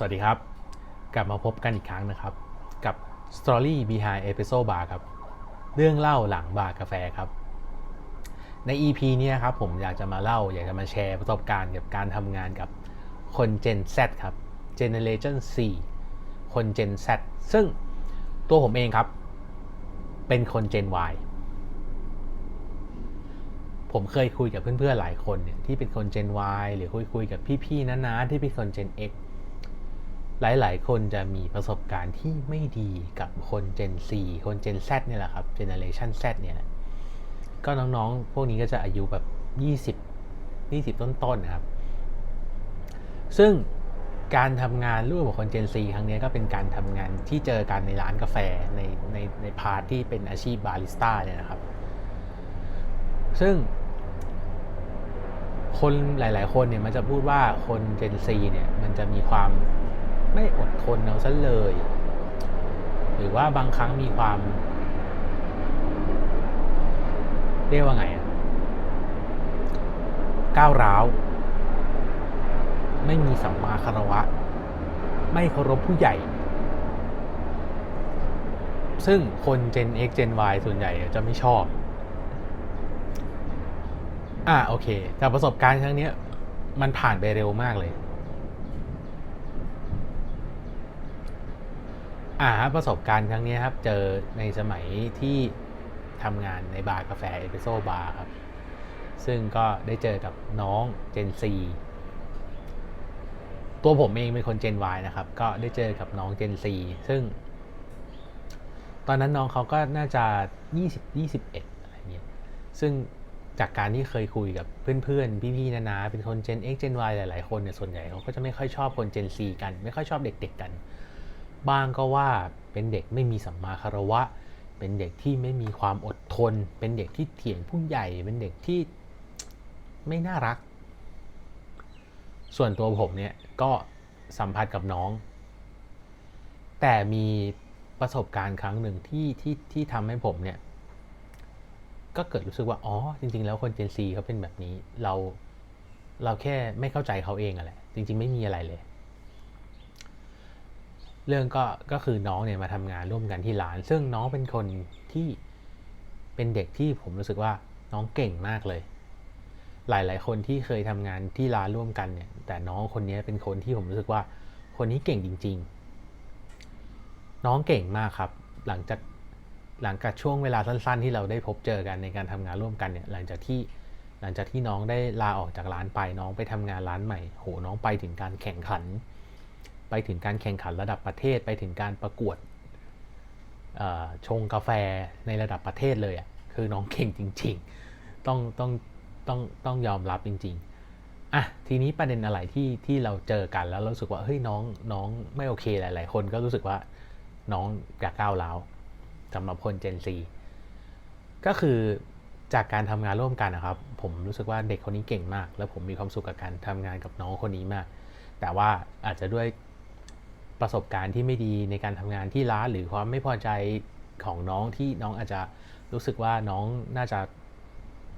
สวัสดีครับ กลับมาพบกันอีกครั้งนะครับ กับ Story Behind Espresso Bar ครับ เรื่องเล่าหลังบาร์กาแฟครับ ใน EP นี้ครับผมอยากจะมาเล่า อยากจะมาแชร์ประสบการณ์กับการทำงานกับคน Gen Z ครับ Generation C คน Gen Z ซึ่งตัวผมเองครับ เป็นคน Gen Y ผมเคยคุยกับเพื่อนๆหลายคนเนี่ยที่เป็นคน Gen Y หรือคุยคุยกับพี่ๆน้าๆที่เป็นคน Gen X หลาย ๆ คนจะมีประสบการณ์ที่ไม่ดีกับคน Gen C คน Gen Z เนี่ยแหละครับ Generation Z เนี่ยแหละก็น้องๆ พวกนี้ก็จะอายุแบบ 20 20 ต้นๆนะครับ ซึ่งการทำงานร่วมกับคน Gen C ครั้งนี้ก็เป็นการทำงานที่เจอกันในร้านกาแฟในในในพาร์ทที่เป็นอาชีพบาริสต้าเนี่ยนะครับ ซึ่งคนหลาย ๆ คนเนี่ยมันจะพูดว่าคน Gen Z เนี่ยมันจะมีความ ไม่อดทนเอาซะเลย หรือว่าบางครั้งมีความ เรียกว่าไงอะก้าวร้าว ไม่มีสัมมาคารวะ ไม่เคารพผู้ใหญ่ ซึ่งคน Gen X Gen Y ส่วนใหญ่จะไม่ชอบ อ่าโอเค แต่ประสบการณ์ครั้งนี้มันผ่านไปเร็วมากเลย อ่าฮะประสบการณ์ครั้งนี้ครับ เจอในสมัยที่ทำงานในบาร์กาแฟเอสเปรสโซ่บาร์ครับ ซึ่งก็ได้เจอกับน้องเจนซีตัวผมเองเป็นคนเจน Y นะครับ ก็ได้เจอกับน้องเจนซีซึ่ง ตอนนั้นน้องเขาก็น่าจะ 20 21อะไรเงี้ยซึ่งจากการที่เคยคุยกับเพื่อนๆ พี่ๆนานาเป็นคน Gen X Gen Y หลายๆ คนเนี่ยส่วนใหญ่เขาก็จะไม่ค่อยชอบคน Gen C กัน ไม่ค่อยชอบเด็ก ๆ กัน บ้างก็ว่าเป็นเด็กไม่มีสัมมาคารวะ เป็นเด็กที่ไม่มีความอดทน เป็นเด็กที่เถียงผู้ใหญ่ เป็นเด็กที่ไม่น่ารัก ส่วนตัวผมเนี่ยก็สัมผัสกับน้อง แต่มีประสบการณ์ครั้งหนึ่งที่ที่ที่ทำให้ผมเนี่ย ก็เกิดรู้สึกว่า อ๋อ จริง ๆ แล้วคน Gen Z เขาเป็นแบบนี้ เราเราแค่ไม่เข้าใจเขาเองอะแหละ จริง ๆ ไม่มีอะไรเลย เรื่องก็ก็คือน้องเนี่ยมาทำงานร่วมกันที่ร้าน ซึ่งน้องเป็นคนที่เป็นเด็กที่ผมรู้สึกว่าน้องเก่งมากเลย หลายๆ คนที่เคยทำงานที่ร้านร่วมกันเนี่ย แต่น้องคนนี้เป็นคนที่ผมรู้สึกว่าคนนี้เก่งจริง ๆ น้องเก่งมากครับ หลังจากหลังจากช่วงเวลาสั้น ๆ ที่เราได้พบเจอกันในการทำงานร่วมกันเนี่ย หลังจากที่หลังจากที่น้องได้ลาออกจากร้านไปน้องไปทำงานร้านใหม่ โห น้องไปถึงการแข่งขัน ไปถึงการแข่งขันระดับประเทศ ไปถึงการประกวดชงกาแฟในระดับประเทศเลยอะ่ะคือน้องเก่งจริง ๆ ต้องต้องต้องต้องยอมรับจริง ๆอะทีนี้ประเด็นอะไรที่ที่เราเจอกันแล้วเรารู้สึกว่าเฮ้ยน้องน้องไม่โอเคหลาย ๆ คนก็รู้สึกว่าน้องอยากก้าวร้าวสำหรับคน Gen Z ก็คือจากการทำงานร่วมกันนะครับ ผมรู้สึกว่าเด็กคนนี้เก่งมาก แล้วผมมีความสุขกับการทำงานกับน้องคนนี้มาก แต่ว่าอาจจะด้วย ประสบการณ์ที่ไม่ดีในการทำงานที่ร้านหรือความไม่พอใจของน้องที่น้องอาจจะรู้สึกว่าน้องน่าจะ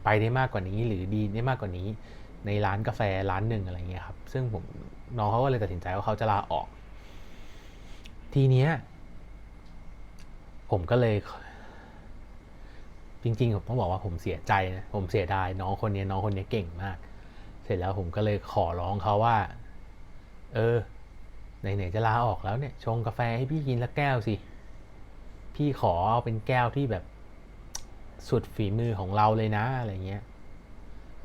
ไปได้มากกว่านี้ หรือดีได้มากกว่านี้ ในร้านกาแฟร้านหนึ่งอะไรเงี้ยครับ ซึ่งผมน้องเขาก็เลยตัดสินใจว่าเขาจะลาออก ทีเนี้ยผมก็เลยจริงๆผมต้องบอกว่าผมเสียใจนะผมเสียดายน้องคนนี้น้องคนนี้เก่งมาก เสร็จแล้วผมก็เลยขอร้องเขาว่า เออ ไหนๆจะลาออกแล้วเนี่ยชงกาแฟให้พี่กินละแก้วสิ พี่ขอเอาเป็นแก้วที่แบบสุดฝีมือของเราเลยนะอะไรเงี้ย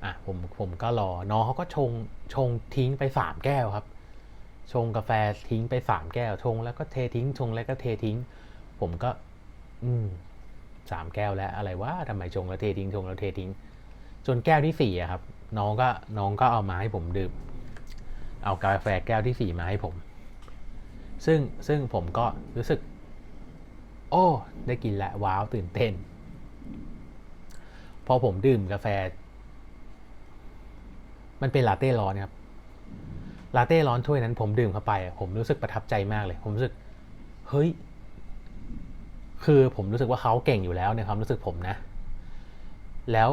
อะผมผมก็รอ น้องเขาก็ชงชงทิ้งไปสามแก้วครับ ชงกาแฟทิ้งไปสามแก้ว ชงแล้วก็เททิ้ง ชงแล้วก็เททิ้ง ผมก็ อืมสามแก้วแล้วอะไรวะทำไมชงแล้วเททิ้งชงแล้วเททิ้ง จนแก้วที่สี่อะครับ น้องก็น้องก็เอามาให้ผมดื่ม เอากาแฟแก้วที่สี่มาให้ผม ซึ่งซึ่งผมก็รู้สึก โอ้ ได้กินแล้วว้าว ตื่นเต้น พอผมดื่มกาแฟ มันเป็นลาเต้ร้อนครับ ลาเต้ร้อนถ้วยนั้นผมดื่มเข้าไป ผมรู้สึกประทับใจมากเลย ผมรู้สึก เฮ้ย คือผมรู้สึกว่าเขาเก่งอยู่แล้วในความรู้สึกผมนะ แล้ว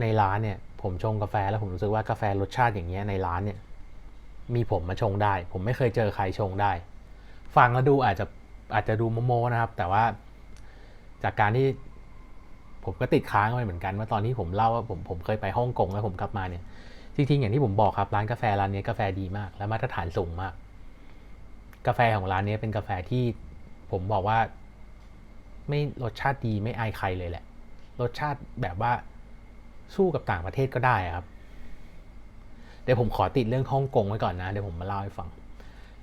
ในร้านเนี่ย ผมชงกาแฟแล้วผมรู้สึกว่ากาแฟรสชาติอย่างเงี้ยในร้านเนี่ย มีผมมาชงได้ ผมไม่เคยเจอใครชงได้ ฟังแล้วดูอาจจะอาจจะดูโมๆนะครับ แต่ว่าจากการที่ผมก็ติดค้างไว้เหมือนกันว่าตอนที่ผมเล่าว่าผมผมเคยไปฮ่องกงแล้วผมกลับมาเนี่ยจริงๆอย่างที่ผมบอกครับร้านกาแฟร้านนี้กาแฟดีมาก และมาตรฐานสูงมาก กาแฟของร้านนี้เป็นกาแฟที่ผมบอกว่า ไม่รสชาติดีไม่อายใครเลยแหละ รสชาติแบบว่าสู้กับต่างประเทศก็ได้ครับ เดี๋ยวผมขอติดเรื่องฮ่องกงไว้ก่อนนะ เดี๋ยวผมมาเล่าให้ฟัง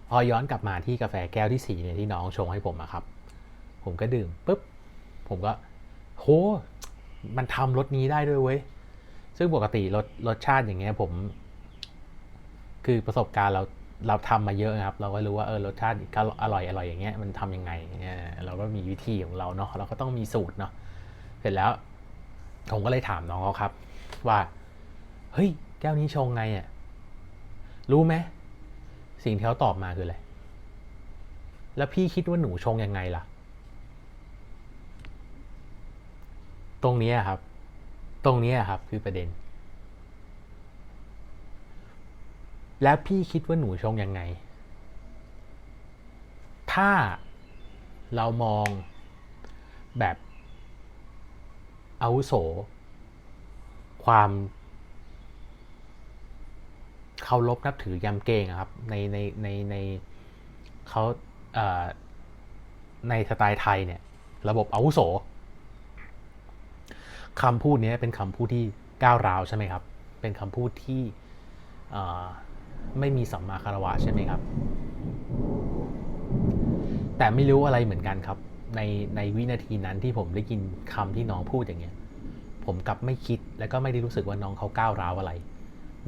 พอย้อนกลับมาที่กาแฟแก้วที่สี่เนี่ยที่น้องชงให้ผมอะครับ ผมก็ดื่มปุ๊บ ผมก็โหมันทำรสนี้ได้ด้วยเว้ย ซึ่งปกติรสรสชาติอย่างเงี้ยผม คือประสบการณ์เราเราทำมาเยอะครับ เราก็รู้ว่าเออรสชาติก็อร่อยอร่อยอย่างเงี้ยมันทำยังไงเงี้ยเราก็มีวิธีของเราเนาะเราก็ต้องมีสูตรเนาะเสร็จแล้ว ผมก็เลยถามน้องเขาครับ ว่า เฮ้ย แก้วนี้ชงไงอะ่ะ รู้ไหมสิ่งที่เขาตอบมาคืออะไร แล้วพี่คิดว่าหนูชงยังไงล่ะ ตรงนี้ครับ ตรงนี้ครับคือประเด็น แล้วพี่คิดว่าหนูชงยังไง ถ้าเรามองแบบอาวุโส ความ เคารพนับถือยำเกงครับ ในในในในเขาเอ่อในสไตล์ไทยเนี่ย ระบบอาวุโสคำพูดนี้เป็นคำพูดที่ก้าวร้าวใช่ไหมครับ เป็นคำพูดที่ไม่มีสัมมาคารวะใช่ไหมครับ แต่ไม่รู้อะไรเหมือนกันครับ ในในวินาทีนั้นที่ผมได้ยินคำที่น้องพูดอย่างเงี้ย ผมกลับไม่คิดแล้วก็ไม่ได้รู้สึกว่าน้องเขาก้าวร้าวอะไร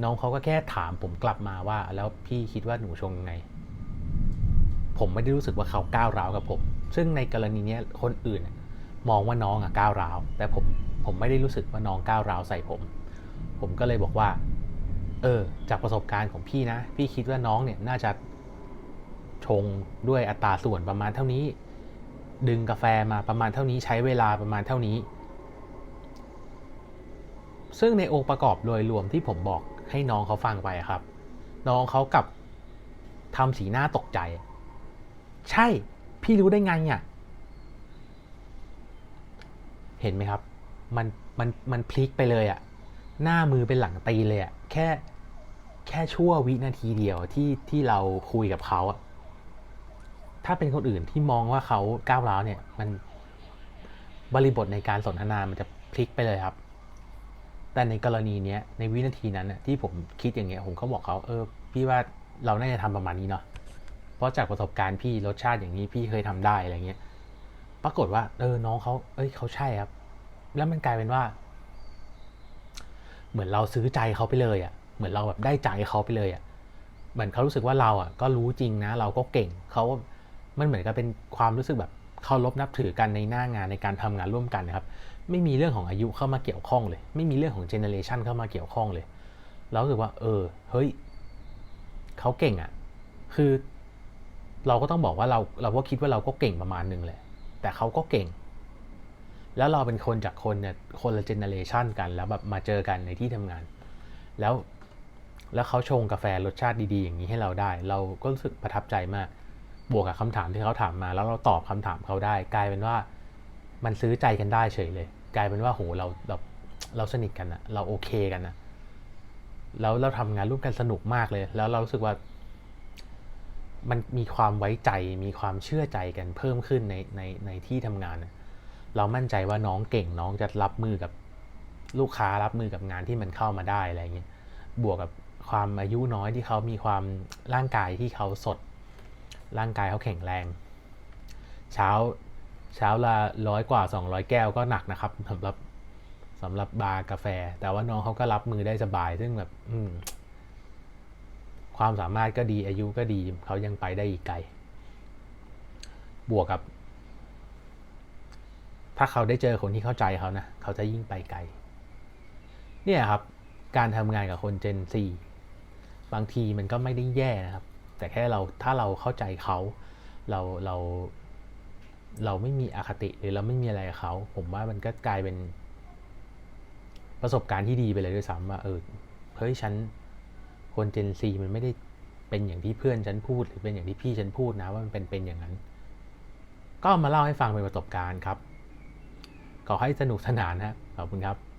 น้องเขาก็แค่ถามผมกลับมาว่า แล้วพี่คิดว่าหนูชงยังไง ผมไม่ได้รู้สึกว่าเขาก้าวร้าวกับผม ซึ่งในกรณีนี้คนอื่นมองว่าน้องอะก้าวร้าว แต่ผมผมไม่ได้รู้สึกว่าน้องก้าวร้าวใส่ผม ผมก็เลยบอกว่า เออ จากประสบการณ์ของพี่นะ พี่คิดว่าน้องเนี่ยน่าจะชงด้วยอัตราส่วนประมาณเท่านี้ ดึงกาแฟมาประมาณเท่านี้ใช้เวลาประมาณเท่านี้ ซึ่งในองค์ประกอบโดยรวมที่ผมบอก ให้น้องเขาฟังไปครับ น้องเขากับทำสีหน้าตกใจ ใช่ พี่รู้ได้ไงอะเห็นไหมครับ มันมันมันพลิกไปเลยอะหน้ามือเป็นหลังตีเลยอะแค่แค่ชั่ววินาทีเดียวที่ที่เราคุยกับเขาอะถ้าเป็นคนอื่นที่มองว่าเขาก้าวร้าวเนี่ย มันบริบทในการสนทนามันจะพลิกไปเลยครับ แต่ในกรณีเนี้ยในวินาทีนั้นน่ะที่ผมคิดอย่างเงี้ยผมก็บอกเขาเออ พี่ว่าเราน่าจะทำประมาณนี้เนาะเพราะจากประสบการณ์พี่รสชาติอย่างนี้พี่เคยทำได้อะไรเงี้ยปรากฏว่า เออน้องเขาเอ้ยเขาใช่ครับ แล้วมันกลายเป็นว่า เหมือนเราซื้อใจเขาไปเลยอะ่ะ เหมือนเราแบบได้ใจเขาไปเลยอะ่ะเหมือนเขารู้สึกว่าเราอะก็รู้จริงนะ เราก็เก่งเขามันเหมือนกับเป็นความรู้สึกแบบ เคารพนับถือกันในหน้างานในการทำงานร่วมกันนะครับ ไม่มีเรื่องของอายุเข้ามาเกี่ยวข้องเลย ไม่มีเรื่องของเจเนเรชันเข้ามาเกี่ยวข้องเลยแล้วรู้สึกว่า เออ เฮ้ยเขาเก่งอะ่ะ คือเราก็ต้องบอกว่าเราเราก็คิดว่าเราก็เก่งประมาณนึงแหละ แต่เขาก็เก่ง แล้วเราเป็นคนจากคนเนี่ยคนละเจเนเรชันกัน แล้วแบบมาเจอกันในที่ทำงาน แล้วแล้วเขาชงกาแฟรสชาติดีๆ อย่างนี้ให้เราได้ เราก็รู้สึกประทับใจมาก บวกกับคำถามที่เขาถามมา แล้วเราตอบคำถามเขาได้ กลายเป็นว่ามันซื้อใจกันได้เฉยเลย กลายเป็นว่าโหเราเราเราสนิทกันอะเราโอเคกันนะแล้วเราทำงานร่วมกันสนุกมากเลย แล้วเรารู้สึกว่า มันมีความไว้ใจ มีความเชื่อใจกันเพิ่มขึ้นในในในที่ทำงาน เรามั่นใจว่าน้องเก่งน้องจะรับมือกับลูกค้ารับมือกับงานที่มันเข้ามาได้อะไรเงี้ย บวกกับความอายุน้อยที่เขามีความร่างกายที่เขาสด ร่างกายเขาแข็งแรง เช้าเช้าละร้อยกว่าสองร้อยแก้วก็หนักนะครับสำหรับสำหรับบาร์กาแฟ แต่ว่าน้องเขาก็รับมือได้สบาย ซึ่งแบบความสามารถก็ดีอายุก็ดีเขายังไปได้อีกไกล บวกกับ ถ้าเขาได้เจอคนที่เข้าใจเขานะเขาจะยิ่งไปไกล เนี่ยครับ การทำงานกับคนเจนซีบางทีมันก็ไม่ได้แย่นะครับ แต่แค่เราถ้าเราเข้าใจเขาเราเราเราไม่มีอคติหรือเราไม่มีอะไรเขา ผมว่ามันก็กลายเป็นประสบการณ์ที่ดีไปเลยด้วยซ้ำว่าเออเฮ้ยฉันคนเจนซีมันไม่ได้เป็นอย่างที่เพื่อนฉันพูด หรือเป็นอย่างที่พี่ฉันพูดนะว่ามันเป็นเป็นอย่างนั้น ก็มาเล่าให้ฟังเป็นประสบการณ์ครับ ขอให้สนุกสนานฮะขอบคุณครับ